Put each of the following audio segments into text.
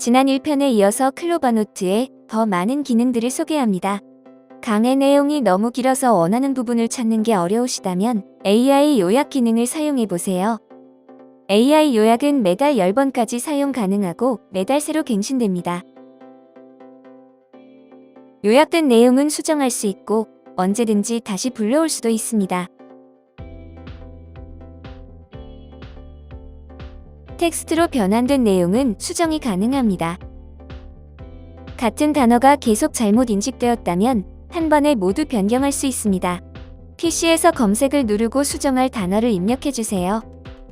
지난 1편에 이어서 클로바노트의 더 많은 기능들을 소개합니다. 강의 내용이 너무 길어서 원하는 부분을 찾는 게 어려우시다면 AI 요약 기능을 사용해 보세요. AI 요약은 매달 10번까지 사용 가능하고 매달 새로 갱신됩니다. 요약된 내용은 수정할 수 있고 언제든지 다시 불러올 수도 있습니다. 텍스트로 변환된 내용은 수정이 가능합니다. 같은 단어가 계속 잘못 인식되었다면 한 번에 모두 변경할 수 있습니다. PC에서 검색을 누르고 수정할 단어를 입력해 주세요.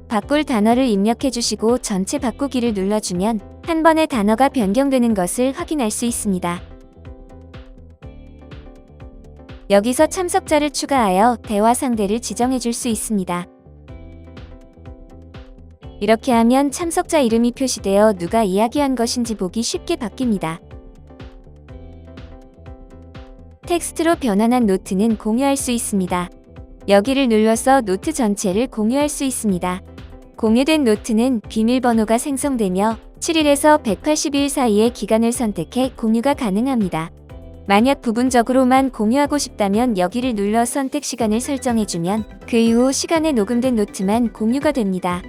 바꿀 단어를 입력해 주시고 전체 바꾸기를 눌러주면 한 번에 단어가 변경되는 것을 확인할 수 있습니다. 여기서 참석자를 추가하여 대화 상대를 지정해 줄 수 있습니다. 이렇게 하면 참석자 이름이 표시되어 누가 이야기한 것인지 보기 쉽게 바뀝니다. 텍스트로 변환한 노트는 공유할 수 있습니다. 여기를 눌러서 노트 전체를 공유할 수 있습니다. 공유된 노트는 비밀번호가 생성되며 7일에서 180일 사이의 기간을 선택해 공유가 가능합니다. 만약 부분적으로만 공유하고 싶다면 여기를 눌러 선택 시간을 설정해주면 그 이후 시간에 녹음된 노트만 공유가 됩니다.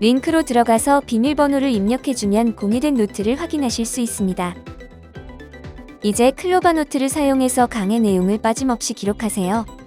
링크로 들어가서 비밀번호를 입력해주면 공유된 노트를 확인하실 수 있습니다. 이제 클로바 노트를 사용해서 강의 내용을 빠짐없이 기록하세요.